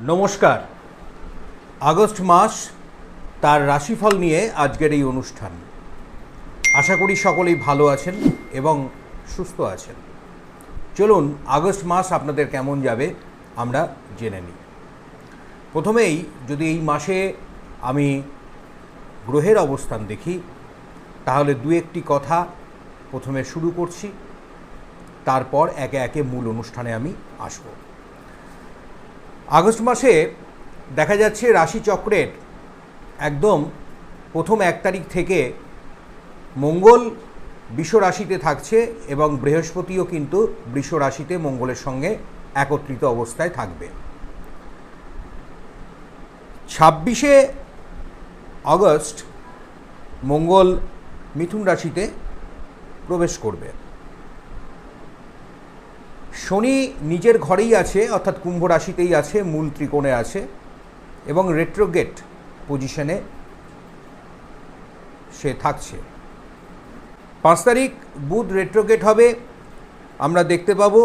নমস্কার। আগস্ট মাস তার রাশিফল নিয়ে আজকের এই অনুষ্ঠান। আশা করি সকলেই ভালো আছেন এবং সুস্থ আছেন। চলুন আগস্ট মাস আপনাদের কেমন যাবে আমরা জেনে নিই। প্রথমেই যদি এই মাসে আমি গ্রহের অবস্থান দেখি, তাহলে দু একটি কথা প্রথমে শুরু করছি, তারপর একে একে মূল অনুষ্ঠানে আমি আসব। আগস্ট মাসে দেখা যাচ্ছে রাশিচক্রের একদম প্রথম এক তারিখ থেকে মঙ্গল বৃষ রাশিতে থাকছে এবং বৃহস্পতিও কিন্তু বৃষ রাশিতে মঙ্গলের সঙ্গে একত্রিত অবস্থায় থাকবে। ছাব্বিশে আগস্ট মঙ্গল মিথুন রাশিতে প্রবেশ করবে। শনি নিজের ঘরেই আছে, অর্থাৎ কুম্ভ রাশিতেই আছে, মূল ত্রিকোণে আছে, এবং রেট্রোগেট পজিশনে সে থাকছে। পাঁচ তারিখ বুধ রেট্রোগেট হবে, আমরা দেখতে পাবো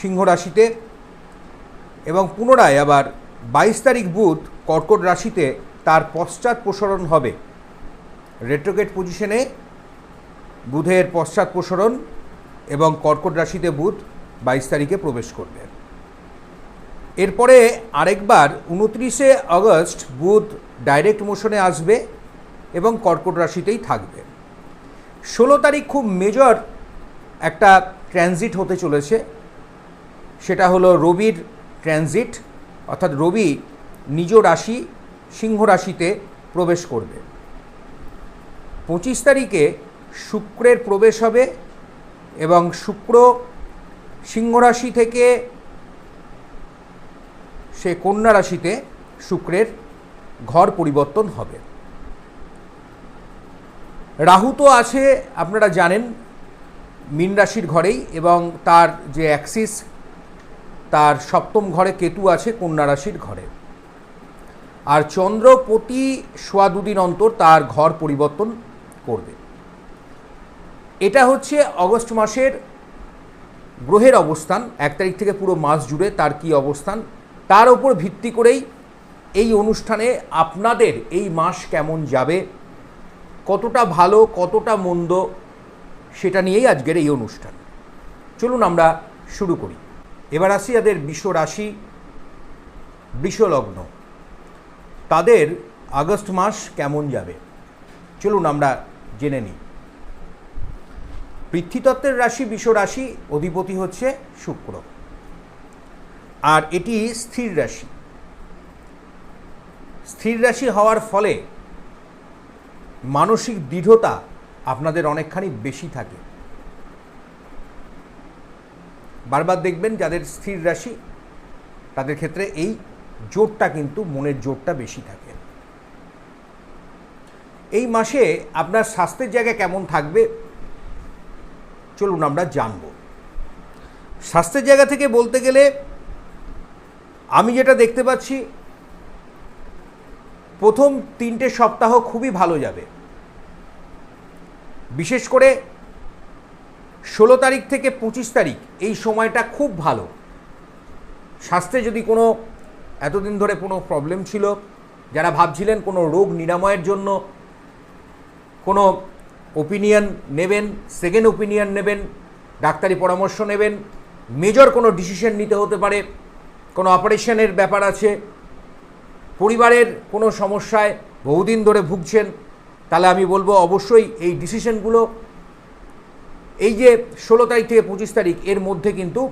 সিংহ রাশিতে, এবং পুনরায় আবার বাইশ তারিখ বুধ কর্কট রাশিতে তার পশ্চাৎ প্রসারণ হবে। রেট্রোগেট পজিশনে বুধের পশ্চাৎ প্রসারণ এবং কর্কট রাশিতে বুধ বাইশ তারিখে প্রবেশ করবে। এরপরে আরেকবার উনত্রিশে আগস্ট বুধ ডাইরেক্ট মোশনে আসবে এবং কর্কট রাশিতেই থাকবে। ষোলো তারিখ খুব মেজর একটা ট্রানজিট হতে চলেছে। সেটা হলো রবির ট্রানজিট অর্থাৎ রবি নিজ রাশি, সিংহ রাশিতে প্রবেশ করবে। পঁচিশ তারিখে শুক্রের প্রবেশ হবে এবং শুক্র সিংহ রাশি থেকে সে কন্যা রাশিতে শুক্রের ঘর পরিবর্তন হবে। রাহু তো আছে, আপনারা জানেন, মীন রাশির ঘরেই এবং তার যে অ্যাক্সিস, তার সপ্তম ঘরে কেতু আছে কন্যা রাশির ঘরে। আর চন্দ্র প্রতি সোয়া দুদিন অন্তর তার ঘর পরিবর্তন করবে। এটা হচ্ছে অগস্ট মাসের গ্রহের অবস্থান, এক তারিখ থেকে পুরো মাস জুড়ে তার কি অবস্থান, তার ওপর ভিত্তি করেই এই অনুষ্ঠানে আপনাদের এই মাস কেমন যাবে, কতটা ভালো, কতটা মন্দ, সেটা নিয়েই আজকের এই অনুষ্ঠান। চলুন আমরা শুরু করি। এবার আসি যাদের বিশ্ব রাশি তাদের আগস্ট মাস কেমন যাবে? চলুন আমরা জেনে নিই। পৃথ্বীতত্ত্বের রাশি রাশি, অধিপতি হচ্ছে শুক্র। আর এটি স্থির রাশি। স্থির রাশি হওয়ার ফলে মানসিক দৃঢ়তা আপনাদের অনেকখানি বেশি থাকে। বারবার দেখবেন যাদের স্থির রাশি, তাদের ক্ষেত্রে এই জোরটা কিন্তু মনের জোরটা বেশি থাকে। এই মাসে আপনার স্বাস্থ্যের জায়গা কেমন থাকবে? চলুন আমরা জানব। স্বাস্থ্যের জায়গা থেকে বলতে গেলে আমি যেটা দেখতে পাচ্ছি, প্রথম তিনটে সপ্তাহ খুবই ভালো যাবে। বিশেষ করে ষোলো তারিখ থেকে পঁচিশ তারিখ এই সময়টা খুব ভালো। স্বাস্থ্যে যদি কোনো এতদিন ধরে কোনো প্রবলেম ছিল, যারা ভাবছিলেন কোনো রোগ নিরাময়ের জন্য কোনো ওপিনিয়ন নেবেন সেকেন্ড ওপিনিয়ন নেবেন, ডাক্তারি পরামর্শ নেবেন মেজর কোনো ডিসিশন নিতে হতে পারে, কোনো অপারেশনের ব্যাপার আছে, পরিবারের কোনো সমস্যায় বহুদিন ধরে ভুগছেন, তাহলে আমি বলব অবশ্যই এই ডিসিশনগুলো এই যে ষোলো তারিখ থেকে পঁচিশ তারিখ, এর মধ্যে কিন্তু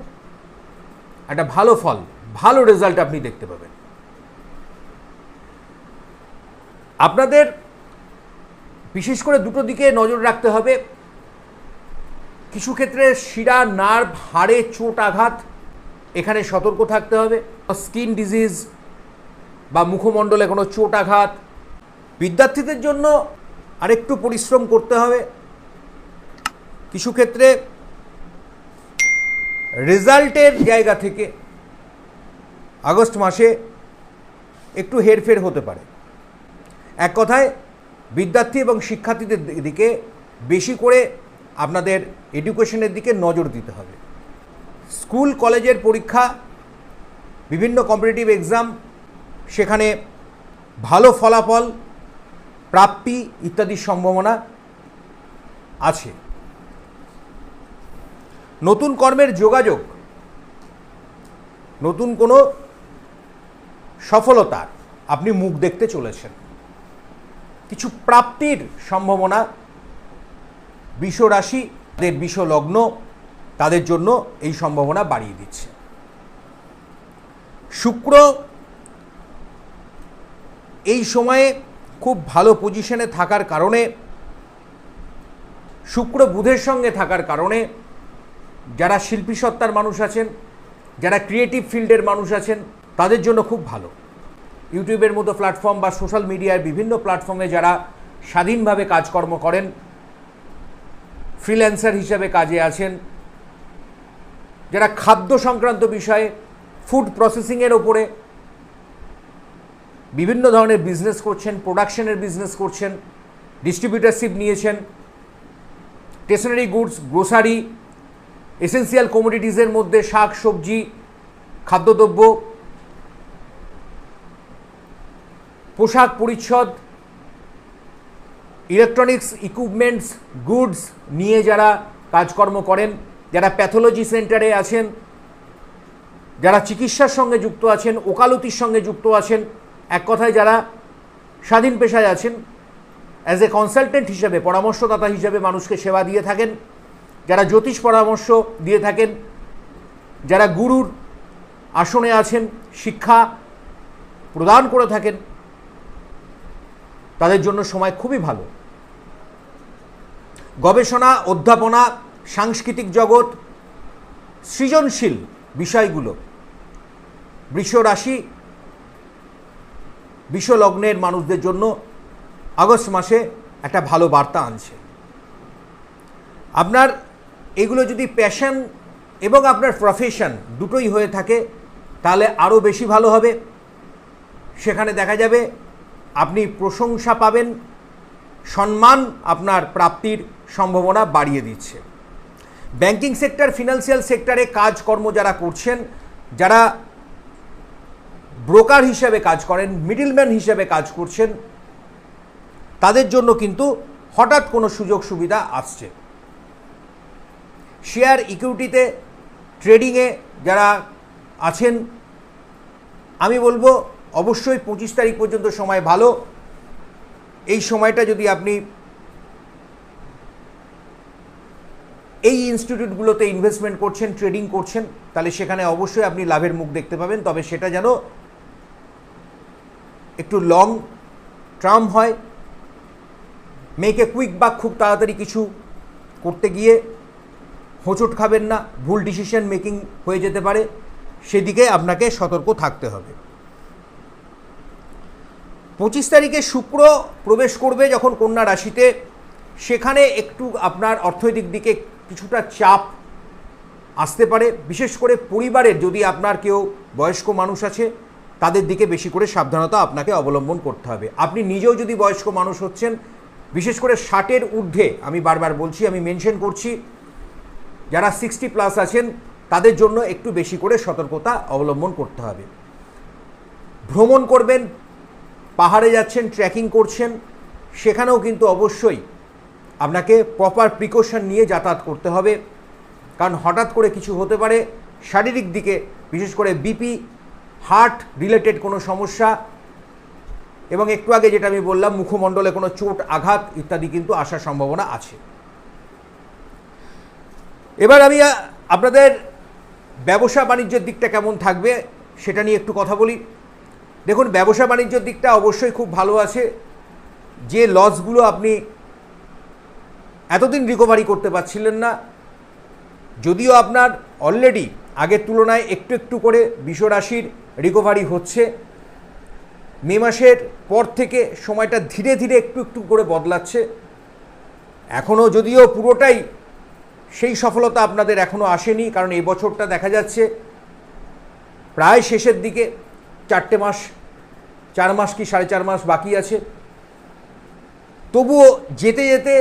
একটা ভালো ফল, ভালো রেজাল্ট আপনি দেখতে পাবেন। আপনাদের বিশেষ করে দুটো দিকে নজর রাখতে হবে। কিছু ক্ষেত্রে শিরা, নার্ভ, হাড়ে চোট আঘাত, এখানে সতর্ক থাকতে হবে। স্কিন ডিজিজ বা মুখমণ্ডলে কোনো চোট আঘাত। বিদ্যার্থীদের জন্য আরেকটু পরিশ্রম করতে হবে। কিছু ক্ষেত্রে রেজাল্টের জায়গা থেকে আগস্ট মাসে একটু হেরফের হতে পারে। এক কথায় বিদ্যার্থী এবং শিক্ষার্থীদের দিকে বেশি করে আপনাদের এডুকেশনের দিকে নজর দিতে হবে। স্কুল, কলেজের পরীক্ষা, বিভিন্ন কম্পিটিটিভ এক্সাম, সেখানে ভালো ফলাফল, প্রাপ্তি ইত্যাদির সম্ভাবনা আছে। নতুন কর্মের যোগাযোগ, নতুন কোনো সফলতার আপনি মুখ দেখতে চলেছেন। কিছু প্রাপ্তির সম্ভাবনা। বিষ রাশি, তাদের বিষ লগ্ন, তাদের জন্য এই সম্ভাবনা বাড়িয়ে দিচ্ছে। শুক্র এই সময়ে খুব ভালো পজিশনে থাকার কারণে, শুক্র বুধের সঙ্গে থাকার কারণে, যারা শিল্পী সত্তার মানুষ আছেন, যারা ক্রিয়েটিভ ফিল্ডের মানুষ আছেন, তাদের জন্য খুব ভালো। ইউটিউবের মতো প্ল্যাটফর্ম বা সোশ্যাল মিডিয়ার বিভিন্ন প্ল্যাটফর্মে যারা স্বাধীনভাবে কাজকর্ম করেন ফ্রিল্যান্সার হিসাবে কাজে আছেন, যারা খাদ্য সংক্রান্ত বিষয়ে ফুড প্রসেসিংয়ের ওপরে বিভিন্ন ধরনের বিজনেস করছেন প্রোডাকশনের বিজনেস করছেন ডিস্ট্রিবিউটারশিপ নিয়েছেন স্টেশনারি গুডস গ্রোসারি এসেন্সিয়াল কমোডিটিসের মধ্যে শাক, সবজি, খাদ্যদ্রব্য পোশাক পরিচ্ছদ ইলেকট্রনিক্স ইকুইপমেন্টস গুডস নিয়ে যারা কাজকর্ম করেন, যারা প্যাথোলজি সেন্টারে আছেন, যারা চিকিৎসার সঙ্গে যুক্ত আছেন, ওকালতির সঙ্গে যুক্ত আছেন, এক কথায় যারা স্বাধীন পেশায় আছেন অ্যাজ এ কনসালটেন্ট হিসেবে, পরামর্শদাতা হিসেবে মানুষকে সেবা দিয়ে থাকেন, যারা জ্যোতিষ পরামর্শ দিয়ে থাকেন, যারা গুরুর আসনে আছেন, শিক্ষা প্রদান করে থাকেন তাদের জন্য সময় খুবই ভালো। গবেষণা, অধ্যাপনা, সাংস্কৃতিক জগৎ, সৃজনশীল বিষয়গুলো। বৃষ রাশি বিশ্বলগ্নের মানুষদের জন্য আগস্ট মাসে একটা ভালো বার্তা আনছে। আপনার এগুলো যদি প্যাশন এবং আপনার প্রফেশন দুটোই হয়ে থাকে, তাহলে আরও বেশি ভালো হবে। সেখানে দেখা যাবে আপনি প্রশংসা পাবেন, সম্মান আপনার প্রাপ্তির সম্ভাবনা বাড়িয়ে দিচ্ছে। ব্যাংকিং সেক্টর, ফিনান্সিয়াল সেক্টরে কাজকর্ম যারা করছেন, যারা ব্রোকার হিসেবে কাজ করেন, মিডলম্যান হিসেবে কাজ করছেন, তাদের জন্য কিন্তু হঠাৎ কোনো সুযোগ সুবিধা আসছে। শেয়ার ইকুইটিতে ট্রেডিংয়ে যারা আছেন, আমি বলব অবশ্যই পঁচিশ তারিখ পর্যন্ত সময় ভালো। এই সময়টা যদি আপনি এই ইনস্টিটিউটগুলোতে ইনভেস্টমেন্ট করছেন ট্রেডিং করছেন, তাহলে সেখানে অবশ্যই আপনি লাভের মুখ দেখতে পাবেন। তবে সেটা যেন একটু লং টার্ম হয়। মেয়েকে কুইক বা খুব তাড়াতাড়ি কিছু করতে গিয়ে হোঁচট খাবেন না। ভুল ডিসিশন মেকিং হয়ে যেতে পারে। সেদিকে আপনাকে সতর্ক থাকতে হবে। পঁচিশ তারিখে শুক্র প্রবেশ করবে যখন কন্যা রাশিতে। সেখানে একটু আপনার অর্থনৈতিক দিকে কিছুটা চাপ আসতে পারে। বিশেষ করে পরিবারের যদি আপনার কেউ বয়স্ক মানুষ আছে, তাদের দিকে বেশি করে সাবধানতা আপনাকে অবলম্বন করতে হবে। আপনি নিজেও যদি বয়স্ক মানুষ হচ্ছেন, বিশেষ করে ষাটের ঊর্ধ্বে, আমি বারবার বলছি, আমি মেনশন করছি, যারা সিক্সটি প্লাস আছেন, তাদের জন্য একটু বেশি করে সতর্কতা অবলম্বন করতে হবে। ভ্রমণ করবেন পাহাড়ে যাচ্ছেন ট্রেকিং করছেন, সেখানেও কিন্তু অবশ্যই আপনাকে প্রপার প্রিকশন নিয়ে যাতায়াত করতে হবে। কারণ হঠাৎ করে কিছু হতে পারে, শারীরিক দিকে, বিশেষ করে বিপি হার্ট রিলেটেড কোনো সমস্যা, এবং একটু আগে যেটা আমি বললাম, মুখমণ্ডলে কোনো চোট, আঘাত ইত্যাদি কিন্তু আসার সম্ভাবনা আছে। এবার আমি আপনাদের ব্যবসা বাণিজ্যের দিকটা কেমন থাকবে, সেটা নিয়ে একটু কথা বলি। দেখুন, ব্যবসা বাণিজ্যের দিকটা অবশ্যই খুব ভালো আছে। যে লসগুলো আপনি এতদিন রিকভারি করতে পারছিলেন না, যদিও আপনার অলরেডি আগের তুলনায় একটু একটু করে বিশ্বরাশির রিকভারি হচ্ছে, মে মাসের পর থেকে সময়টা ধীরে ধীরে একটু একটু করে বদলাচ্ছে। এখনও যদিও পুরোটাই সেই সফলতা আপনাদের এখনও আসেনি, কারণ এই বছরটা দেখা যাচ্ছে প্রায় শেষের দিকে চারটে মাস, চার মাস কি সাড়ে চার মাস বাকি আছে? তবুও যেতে যেতে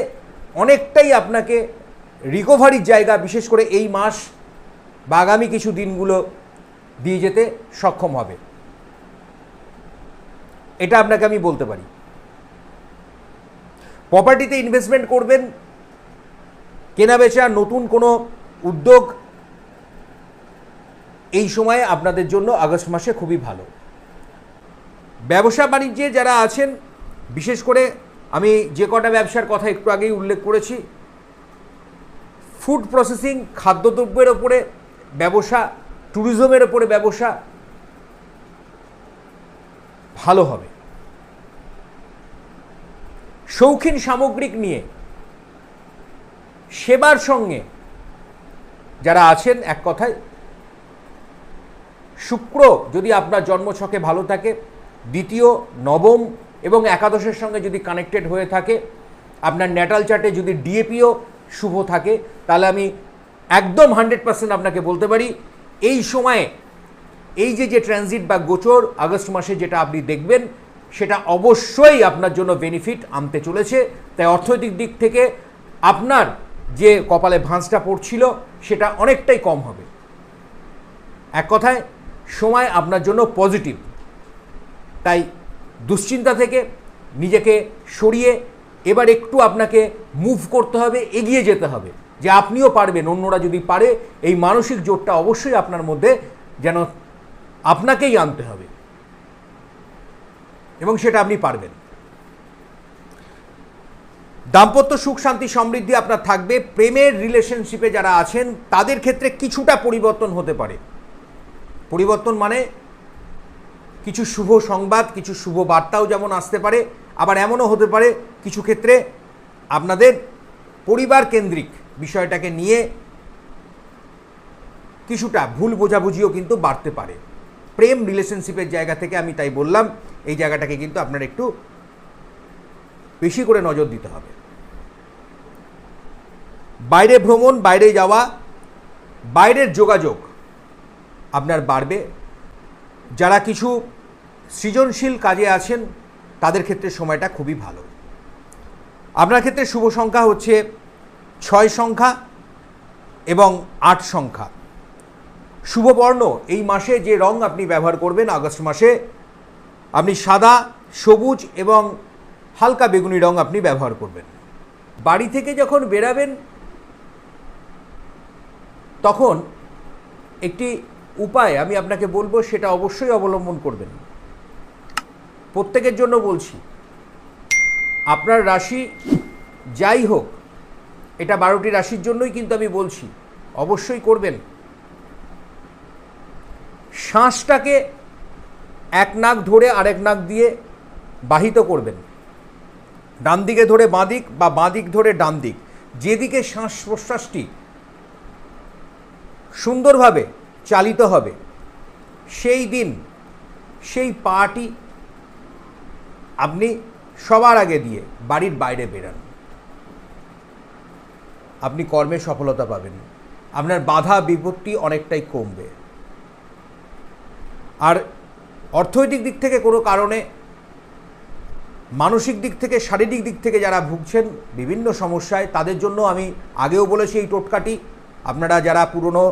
অনেকটাই আপনাকে রিকভারির জায়গা, বিশেষ করে এই মাস বা আগামী কিছু দিনগুলো দিয়ে যেতে সক্ষম হবে। এটা আপনাকে আমি বলতে পারি। প্রপার্টিতে ইনভেস্টমেন্ট করবেন কেনা বেচা নতুন কোনো উদ্যোগ, এই সময়ে আপনাদের জন্য আগস্ট মাসে খুবই ভালো। ব্যবসা বাণিজ্যে যারা আছেন, বিশেষ করে আমি যে কটা ব্যবসার কথা একটু আগেই উল্লেখ করেছি ফুড প্রসেসিং খাদ্যদ্রব্যের ওপরে ব্যবসা ট্যুরিজমের ওপরে ব্যবসা ভালো হবে। শৌখিন সামগ্রিক নিয়ে সেবার সঙ্গে যারা আছেন, এক কথায়, শুক্র যদি আপনার জন্মছকে ভালো থাকে দ্বিতীয় নবম এবং একাদশের সঙ্গে যদি কানেক্টেড হয়ে থাকে, আপনার ন্যাটাল চার্টে যদি ডিএপিও শুভ থাকে, তাহলে আমি একদম হান্ড্রেড পার্সেন্ট আপনাকে বলতে পারি, এই সময়ে এই যে যে ট্রানজিট বা গোচর আগস্ট মাসে যেটা আপনি দেখবেন, সেটা অবশ্যই আপনার জন্য বেনিফিট আনতে চলেছে। তাই অর্থনৈতিক দিক থেকে আপনার যে কপালে ভাঁজটা পড়ছিল, সেটা অনেকটাই কম হবে। এক কথায়, সময় আপনার জন্য পজিটিভ তাই দুশ্চিন্তা থেকে নিজেকে সরিয়ে এবার একটু আপনাকে মুভ করতে হবে, এগিয়ে যেতে হবে। যে আপনিও পারবেন, অন্যরা যদি পারে, এই মানসিক জোরটা অবশ্যই আপনার মধ্যে যেন আপনাকেই আনতে হবে। এবং সেটা আপনি পারবেন। দাম্পত্য সুখ, শান্তি, সমৃদ্ধি আপনার থাকবে। প্রেমের রিলেশনশিপে যারা আছেন, তাদের ক্ষেত্রে কিছুটা পরিবর্তন হতে পারে। পরিবর্তন মানে কিছু শুভ সংবাদ, কিছু শুভ বার্তাও যেমন আসতে পারে, আবার এমনও হতে পারে কিছু ক্ষেত্রে আপনাদের পরিবার কেন্দ্রিক বিষয়টাকে নিয়ে কিছুটা ভুল বোঝাবুঝিও কিন্তু বাড়তে পারে। প্রেম রিলেশনশিপের জায়গা থেকে আমি তাই বললাম, এই জায়গাটাকে কিন্তু আপনার একটু বেশি করে নজর দিতে হবে। বাইরে ভ্রমণ, বাইরে যাওয়া, বাইরের যোগাযোগ আপনার বাড়বে। যারা কিছু সৃজনশীল কাজে আছেন, তাদের ক্ষেত্রে সময়টা খুবই ভালো। আপনার ক্ষেত্রে শুভ সংখ্যা হচ্ছে ছয় সংখ্যা এবং আট সংখ্যা। শুভ বর্ণ, এই মাসে যে রং আপনি ব্যবহার করবেন, আগস্ট মাসে, আপনি সাদা, সবুজ এবং হালকা বেগুনি রং আপনি ব্যবহার করবেন। বাড়ি থেকে যখন বেরাবেন, তখন একটি উপায় আমি আপনাকে বলব, সেটা অবশ্যই অবলম্বন করবেন। প্রত্যেকের জন্য বলছি, আপনার রাশি যাই হোক, এটা বারোটি রাশির জন্যই কিন্তু আমি বলছি, অবশ্যই করবেন। শ্বাসটাকে এক নাক ধরে আরেক নাক দিয়ে বাহিত করবেন। ডান দিকে ধরে বাঁ দিক বা বাঁ দিক ধরে ডান দিক। যেদিকে শ্বাস প্রশ্বাসটি সুন্দরভাবে চালিত হবে। সেই দিন, সেই পাটি আপনি সবার আগে দিয়ে বাড়ির বাইরে বেরান। আপনি কর্মে সফলতা পাবেন। আপনার বাধা বিপত্তি অনেকটাই কমবে। আর অর্থনৈতিক দিক থেকে কোনো কারণে, মানসিক দিক থেকে, শারীরিক দিক থেকে যারা ভুগছেন বিভিন্ন সমস্যায়, তাদের জন্য আমি আগেও বলেছি এই টোটকাটি। আপনারা যারা পুরনো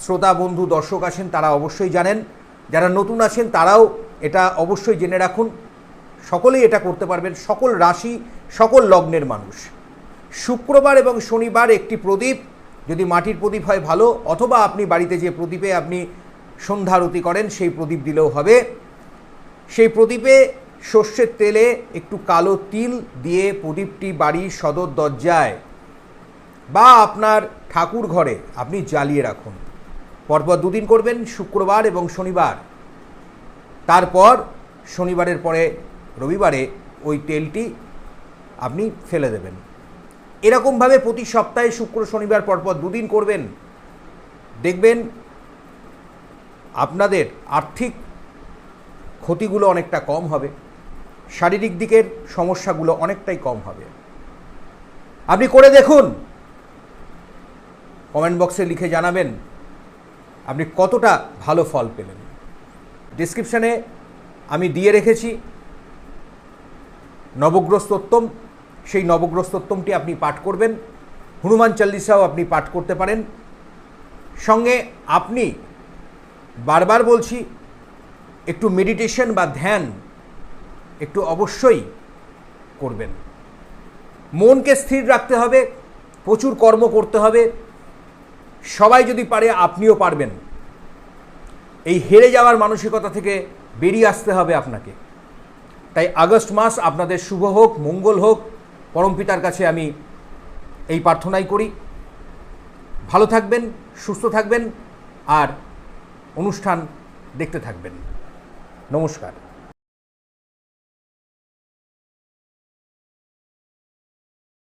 শ্রোতা, বন্ধু, দর্শক আছেন, তারা অবশ্যই জানেন। যারা নতুন আছেন, তারাও এটা অবশ্যই জেনে রাখুন। সকলেই এটা করতে পারবেন। সকল রাশি, সকল লগ্নের মানুষ। শুক্রবার এবং শনিবার একটি প্রদীপ। যদি মাটির প্রদীপ হয়, ভালো। অথবা আপনি বাড়িতে যে প্রদীপে আপনি সন্ধ্যারতি করেন, সেই প্রদীপ দিলেও হবে। সেই প্রদীপে সর্ষের তেলে একটু কালো তিল দিয়ে প্রদীপটি বাড়ির সদর দরজায় বা আপনার ঠাকুর ঘরে আপনি জ্বালিয়ে রাখুন। পরপর দুদিন করবেন, শুক্রবার এবং শনিবার। তারপর শনিবারের পরে রবিবারে ওই তেলটি আপনি ফেলে দেবেন। এরকমভাবে প্রতি সপ্তাহে শুক্র, শনিবার পরপর দুদিন করবেন। দেখবেন আপনাদের আর্থিক ক্ষতিগুলো অনেকটা কম হবে। শারীরিক দিকের সমস্যাগুলো অনেকটাই কম হবে। আপনি করে দেখুন। কমেন্ট বক্সে লিখে জানাবেন। আপনি কতটা ভালো ফল পেলেন? ডিসক্রিপশানে আমি দিয়ে রেখেছি, নবগ্রস্তোত্তম, সেই নবগ্রস্তোত্তমটি আপনি পাঠ করবেন, হনুমান চল্লিশাও আপনি পাঠ করতে পারেন। সঙ্গে আপনি বারবার বলছি, একটু মেডিটেশন বা ধ্যান একটু অবশ্যই করবেন। মনকে স্থির রাখতে হবে, প্রচুর কর্ম করতে হবে সবাই যদি পারে, আপনিও পারবেন। এই হেরে যাওয়ার মানসিকতা থেকে বেরিয়ে আসতে হবে আপনাকে। তাই আগস্ট মাস আপনাদের শুভ হোক, মঙ্গল হোক পরমপিতার কাছে আমি এই প্রার্থনাই করি। ভালো থাকবেন, সুস্থ থাকবেন, আর অনুষ্ঠান দেখতে থাকবেন। নমস্কার।